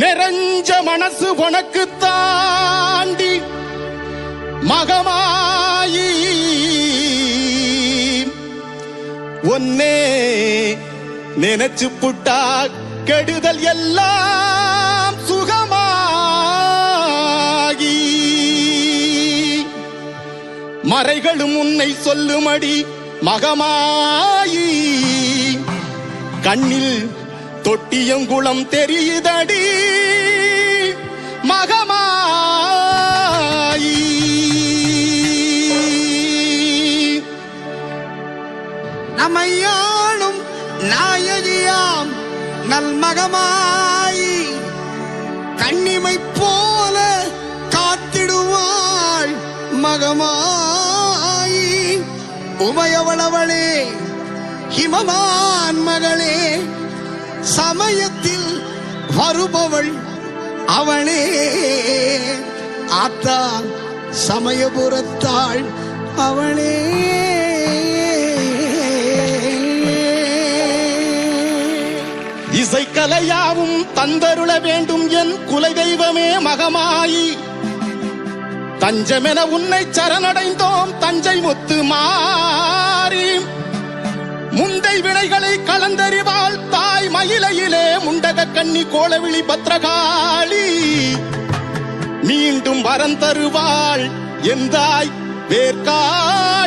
நிறைஞ்ச மனசு உனக்கு தாண்டி மகமாயி ஒன்னே நினைச்சு புட்டா கெடுதல் எல்லாம் சுகமாகி. மறைகளும் உன்னை சொல்லுமடி மகமாயி. கண்ணில் தொட்டியங்குளம் தெரியுதடி. மகமாயி. நம்மையாளும் நாயகியாம் நல் மகமாயி கண்ணிமை போல காத்திடுவாள் மகமாயி. உமையவளவளே ஹிமமான் மகளே சமயத்தில் வருபவள் அவளே. ஆத்தா சமயபுரத்தாள் அவளே. இசைக்கலையாவும் தந்தருள வேண்டும் என் குலதெய்வமே மகமாயி. தஞ்சமென உன்னை சரணடைந்தோம் தஞ்சை முத்து மாறி. முந்தை வினைகள் கண்ணி கோலவிழி பத்ரகாளி. மீண்டும் வரம் தருவாள் எந்தாய் வேர்காள்